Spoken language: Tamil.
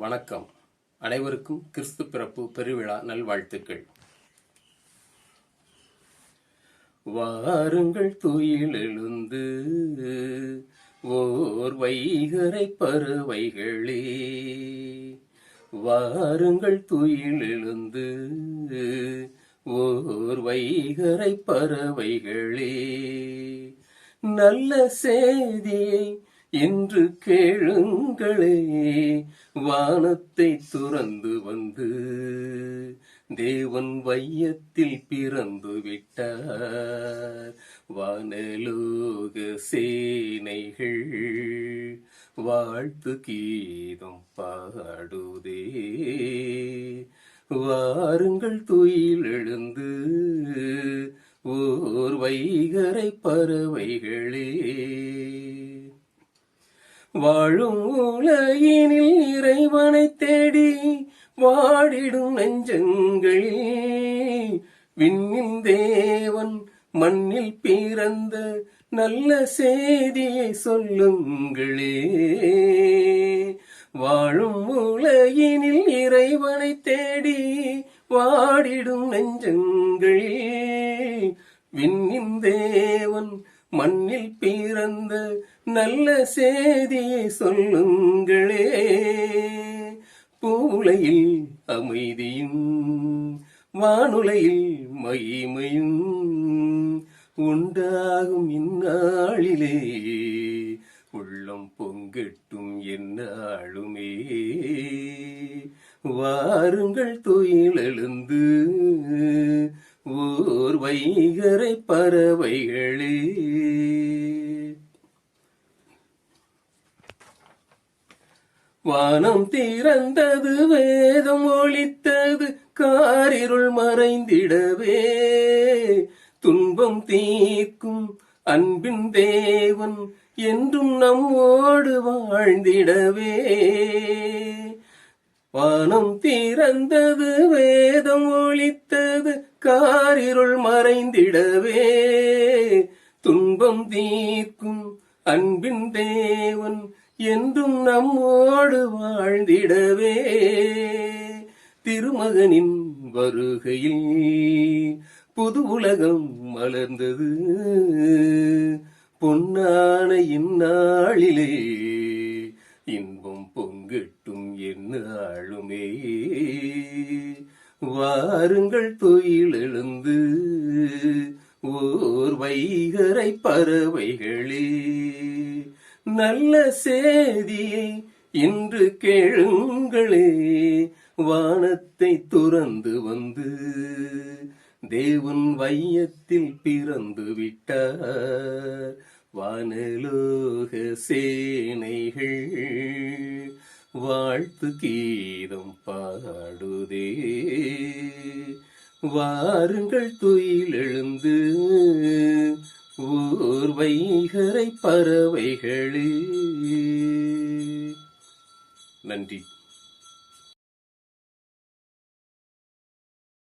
வணக்கம். அனைவருக்கும் கிறிஸ்து பிறப்பு பெருவிழா நல்வாழ்த்துக்கள். வாருங்கள் துயில் எழுந்து ஓர் வைகரை பறவைகளே. வாருங்கள் துயில் எழுந்து ஓர் வைகரை பறவைகளே. நல்ல செய்தியை என்று கேளுங்களே. வானத்தை துறந்து வந்து தேவன் வையத்தில் பிறந்து விட்டார். வானலோக சேனைகள் வாழ்த்து கீதம் பாடுதே. வாருங்கள் துயில் எழுந்து ஓர் வைகரை பறவைகளே. வாழும் உலகினில் இறைவனை தேடி வாடிடும் நெஞ்சங்களில் விண்ணின் தேவன் மண்ணில் பிறந்த நல்ல செய்தியை சொல்லுங்களே. வாழும் உலகினில் இறைவனை தேடி வாடிடும் நெஞ்சங்களில் விண்ணின் தேவன் மண்ணில் பிறந்த நல்ல செய்தியை சொல்லுங்களே. பூவுலையில் அமைதியும் வானுலையில் மகிமையும் உண்டாகும் இந்நாளிலே. உள்ளம் பொங்கட்டும் என்னாளுமே வாருங்கள் துயில் எழுந்து வைகரை பறவைகளே. வானம் திறந்தது வேதம் ஒழித்தது காரிருள் மறைந்திடவே. துன்பம் தீர்க்கும் அன்பின் தேவன் என்றும் நம்மோடு வாழ்ந்திடவே. வானம் திறந்தது வேதம் ஒழித்தது காரிருள் மறைந்திடவே. துன்பம் தீர்க்கும் அன்பின் தேவன் என்றும் நம்மோடு வாழ்ந்திடவே. திருமகனின் வருகையில் புது உலகம் மலர்ந்தது. பொன்னான இந்நாளிலே இன்பம் பொங்கிட்டும் என்ன ஆளுமே. வாருங்கள் தொழில் எழுந்து ஓர் வைகரை பறவைகளே. நல்ல செய்தியை இன்று கேளுங்களே. வானத்தை துறந்து வந்து தேவன் வையத்தில் பிறந்து விட்டார். வானலோக சேனைகள் வாழ்த்து கீதம் பாடுதே. வாருங்கள் துயில் எழுந்து வைகரை பறவைகளே. நன்றி.